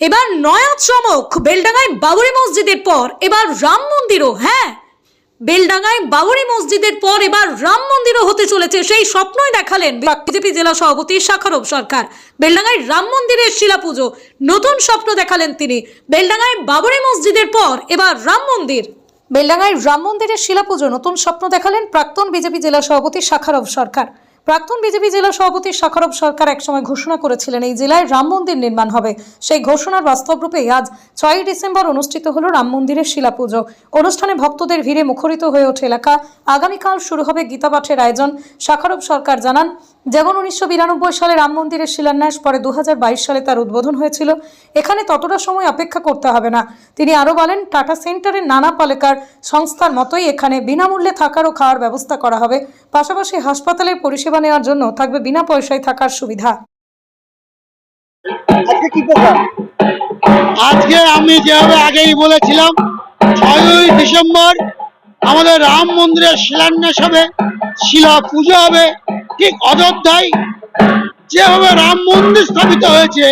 এবার নয়া চমক, বেলডাঙ্গায় বাবরি মসজিদের পর, এবার রাম মন্দিরও হ্যাঁ? বেলডাঙ্গায় বাবরি মসজিদের পর এবার রাম মন্দিরও হতে চলেছে, সেই স্বপ্নই দেখালেন বিজেপি জেলা সভাপতি শাখারব সরকার। বেলডাঙ্গায় রাম মন্দিরের শিলা পুজো নতুন স্বপ্ন দেখালেন তিনি। বেলডাঙ্গায় বাবরি মসজিদের পর, এবার রাম মন্দির। বেলডাঙ্গায় রাম মন্দিরের শিলা পুজো নতুন স্বপ্ন দেখালেন প্রাক্তন বিজেপি জেলা সভাপতি শাখারব সরকার। প্রাক্তন বিজেপি জেলা সভাপতি শাখারব সরকার একসময় ঘোষণা করেছিলেন, এই জেলায় রাম মন্দির নির্মাণ হবে। সেই ঘোষণার বাস্তব রূপে আজ ছয়ই ডিসেম্বর অনুষ্ঠিত হল রাম মন্দিরের শিলাপুজো। অনুষ্ঠানে ভক্তদের ভিড়ে মুখরিত হয়ে ওঠে এলাকা। আগামীকাল শুরু হবে গীতা পাঠের আয়োজন। শাখারব সরকার জানান, যেমন উনিশশো বিরানব্বই সালে রাম মন্দিরের শিলান্যাস, পরে দু হাজার বাইশ সালে তার উদ্বোধন হয়েছিল। এখানে ততটা সময় অপেক্ষা করতে হবে না। তিনি আরও বলেন, টাটা সেন্টারের নানা পালেকার সংস্থার মতোই এখানে বিনামূল্যে থাকার ও খাওয়ার ব্যবস্থা করা হবে। পাশাপাশি হাসপাতালের পরিষেবা নেওয়ার জন্য থাকবে বিনা পয়সায় থাকার সুবিধা। আজকে কি প্রোগ্রাম? আজকে আমি যেভাবে আগেই বলেছিলাম ছয়ই ডিসেম্বর আমাদের রাম মন্দিরের শিলান্যাস হবে শিলা পুজো হবে ঠিক অযোধ্যায় যেভাবে রাম মন্দির স্থাপিত হয়েছে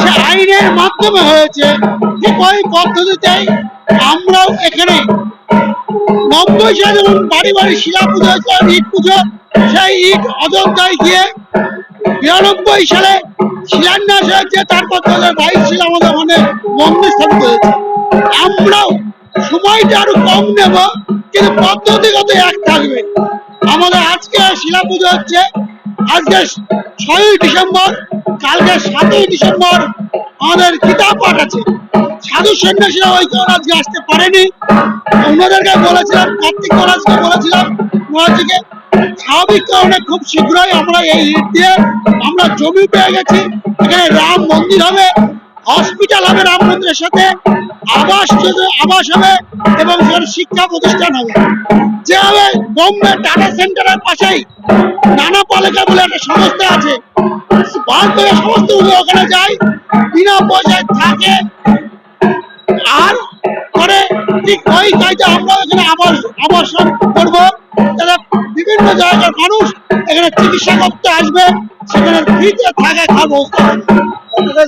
সে আইনের মাধ্যমে হয়েছে। ঠিক ওই পদ্ধতিতেই আমরাও এখানে নব্বই সালে যেমন বাড়ি বাড়ি শিলা পুজো হয়েছিল ইট পুজো, সেই ইট অযোধ্যায় গিয়ে বিরানব্বই সালে শিলান্যাস হয়েছে। তারপর দু হাজার বাইশ সালে আমাদের ওখানে মন্দির স্থাপিত হয়েছে আমরাও সময়টা আরও কম নেব, কিন্তু পদ্ধতিগত এক থাকবে। আমাদের আজকে শিলা পুজো হচ্ছে, আজকে ছয়ই ডিসেম্বর কালকে সাতই ডিসেম্বর আমাদের কিতাব পাঠ আছে। সাধু সন্ন্যাসীরা ওই আজকে আসতে পারেনি। ওনাদেরকে বলেছিলাম, কার্তিক মহারাজকে বলেছিলাম, মহারাজকে, স্বাভাবিক কারণে খুব শীঘ্রই আমরা এই ইট দিয়ে আমরা জমি পেয়ে গেছি। এখানে রাম মন্দির হবে, হসপিটাল হবে রাম মন্দিরের সাথে, আবাস আবাস হবে এবং শিক্ষা প্রতিষ্ঠান হবে। যেভাবে বোম্বে টাটা সেন্টারের পাশেই নানা পালিকা বলে একটা সংস্থা আছে ভারতের সমস্ত লোক ওখানে যায় বিনা পয়সায় থাকে। আর পরে ঠিক ওই কাজে আমরা এখানে আবাস আবাসন করব। বিভিন্ন জায়গার মানুষ এখানে চিকিৎসা করতে আসবে সেখানে ফ্রিতে থাকা কতটা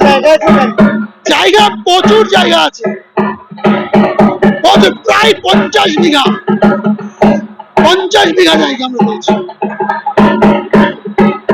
জায়গা প্রচুর জায়গা আছে। প্রায় পঞ্চাশ বিঘা। পঞ্চাশ বিঘা জায়গা আমরা বলছি